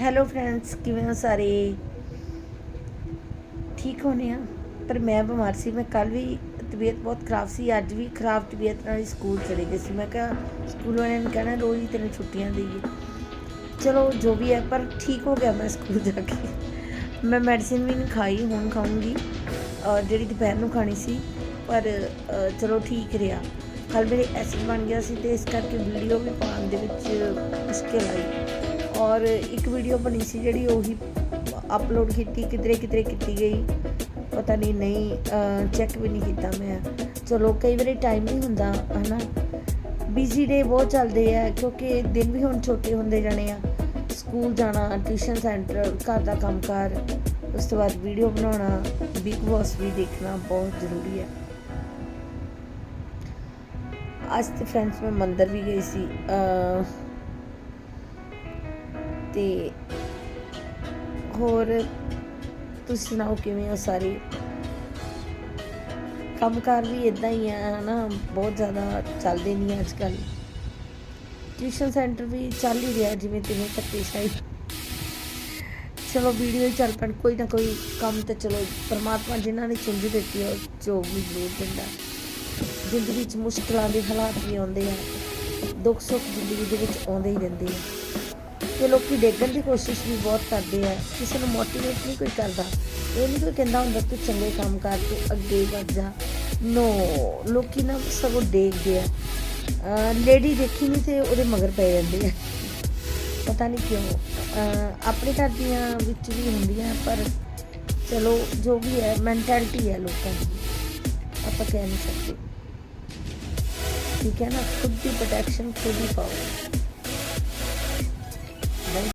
Hello friends ਕਿਵੇਂ ਹੋ ਸਾਰੇ? ਠੀਕ ਹੋਣੇ ਆ? ਪਰ ਮੈਂ ਬਿਮਾਰ ਸੀ, ਮੈਂ ਕੱਲ ਵੀ ਤਬੀਅਤ ਬਹੁਤ ਖਰਾਬ ਸੀ, ਅੱਜ ਵੀ ਖਰਾਬ ਤਬੀਅਤ ਨਾਲ ਹੀ ਸਕੂਲ ਚਲੇ ਗਏ ਸੀ। ਮੈਂ ਕਿਹਾ ਸਕੂਲ ਵਾਲਿਆਂ ਨੇ ਕਹਿਣਾ ਰੋਜ਼ ਹੀ ਤੈਨੂੰ ਛੁੱਟੀਆਂ ਦੇਈਏ। ਚਲੋ ਜੋ ਵੀ ਹੈ, ਪਰ ਠੀਕ ਹੋ ਗਿਆ ਮੈਂ ਸਕੂਲ ਜਾ ਕੇ। ਮੈਂ ਮੈਡੀਸਿਨ ਵੀ ਨਹੀਂ ਖਾਈ, ਹੁਣ ਖਾਊਂਗੀ। ਅਹ ਜਿਹੜੀ ਦੁਪਹਿਰ ਨੂੰ ਖਾਣੀ ਸੀ, ਪਰ ਚਲੋ ਠੀਕ ਰਿਹਾ। ਕੱਲ ਮੇਰੇ ਐਸਿਡ ਬਣ ਗਿਆ ਸੀ ਤੇ ਇਸ ਕਰਕੇ ਵੀਡੀਓ ਵੀ ਪਾਉਣ ਦੇ ਵਿੱਚ ਮੁਸ਼ਕਿਲ ਆਈ। ਔਰ ਇੱਕ ਵੀਡੀਓ ਬਣੀ ਸੀ ਜਿਹੜੀ ਉਹੀ ਅਪਲੋਡ ਕੀਤੀ, ਕਿਧਰੇ ਕਿਧਰੇ ਕੀਤੀ ਗਈ। ਪਤਾ ਨਹੀਂ ਨਹੀਂ ਚੈੱਕ ਵੀ ਨਹੀਂ ਕੀਤਾ ਮੈਂ। ਚਲੋ, ਕਈ ਵਾਰੀ ਟਾਈਮ ਨਹੀਂ ਹੁੰਦਾ, ਹਨਾ? ਬਿਜ਼ੀ ਡੇ ਬਹੁਤ ਚੱਲਦੇ ਆ, ਕਿਉਂਕਿ ਦਿਨ ਵੀ ਹੁਣ ਛੋਟੇ ਹੁੰਦੇ ਜਾਣੇ ਆ। ਸਕੂਲ ਜਾਣਾ ਟਿਊਸ਼ਨ ਸੈਂਟਰ ਘਰ ਦਾ ਕੰਮਕਾਰ, ਉਸ ਤੋਂ ਬਾਅਦ ਵੀਡੀਓ ਬਣਾਉਣਾ ਬਿਗ ਬੌਸ ਵੀ ਦੇਖਣਾ ਬਹੁਤ ਜ਼ਰੂਰੀ ਹੈ ਅੱਜ ਤੇ ਫਰੈਂਡਸ ਮੈਂ ਮੰਦਰ ਵੀ ਗਈ ਸੀ ਤੇ ਹੋਰ ਤੁਸੀਂ ਸੁਣਾਓ ਕਿਵੇਂ ਹੋ ਸਾਰੇ? ਕੰਮਕਾਰ ਵੀ ਇਦਾਂ ਹੀ ਆ, ਹਨਾ? ਬਹੁਤ ਜ਼ਿਆਦਾ ਚੱਲਦੇ ਨਹੀਂ ਅੱਜ ਕੱਲ ਟਿਊਸ਼ਨ ਸੈਂਟਰ ਵੀ ਚੱਲ ਹੀ ਰਿਹਾ ਜਿਵੇਂ ਤਿਵੇਂ ਧੱਕੇ ਸ਼ਾਹੀ ਚਲੋ ਵੀਡੀਓ ਹੀ ਚੱਲ ਪੈਣ, ਕੋਈ ਨਾ ਕੋਈ ਕੰਮ ਤੇ ਚਲੋ, ਪਰਮਾਤਮਾ ਜਿਨ੍ਹਾਂ ਨੇ ਚੁੰਝ ਦਿੱਤੀ ਹੈ ਉਹ ਜੋ ਵੀ ਜ਼ਰੂਰ ਦਿੰਦਾ। ਜ਼ਿੰਦਗੀ 'ਚ ਮੁਸ਼ਕਲਾਂ ਦੇ ਹਾਲਾਤ ਵੀ ਆਉਂਦੇ ਆ ਦੁੱਖ ਸੁੱਖ ਜ਼ਿੰਦਗੀ ਦੇ ਵਿੱਚ ਆਉਂਦੇ ਹੀ ਰਹਿੰਦੇ ਆ। ਤੇ ਲੋਕੀ ਡੇਗਣ ਦੀ ਕੋਸ਼ਿਸ਼ ਵੀ ਬਹੁਤ ਕਰਦੇ ਆ, ਕਿਸੇ ਨੂੰ ਮੋਟੀਵੇਟ ਨਹੀਂ ਕੋਈ ਕਰਦਾ। ਇਹ ਨਹੀਂ ਕੋਈ ਕਹਿੰਦਾ ਹੁੰਦਾ, ਤੂੰ ਚੰਗੇ ਕੰਮ ਕਰ, ਤੂੰ ਅੱਗੇ ਵਧ ਜਾ। ਨੋ ਲੋਕੀ ਨਾ ਸਗੋਂ ਦੇਖਦੇ ਆ। ਲੇਡੀ ਦੇਖੀ ਨਹੀਂ ਤੇ ਉਹਦੇ ਮਗਰ ਪੈ ਜਾਂਦੇ ਆ। ਪਤਾ ਨਹੀਂ ਕਿਉਂ। ਆਪਣੇ ਘਰ ਦੀਆਂ ਵਿੱਚ ਵੀ ਹੁੰਦੀਆਂ, ਪਰ ਚਲੋ, ਜੋ ਵੀ ਹੈ ਮੈਂਟੈਲਿਟੀ ਹੈ ਲੋਕਾਂ ਦੀ। ਆਪਾਂ ਕਹਿ ਨਹੀਂ ਸਕਦੇ। ਠੀਕ ਹੈ ਨਾ? ਖੁਦ ਦੀ ਪ੍ਰੋਟੈਕਸ਼ਨ ਖੁਦ ਹੀ ਪਾਓ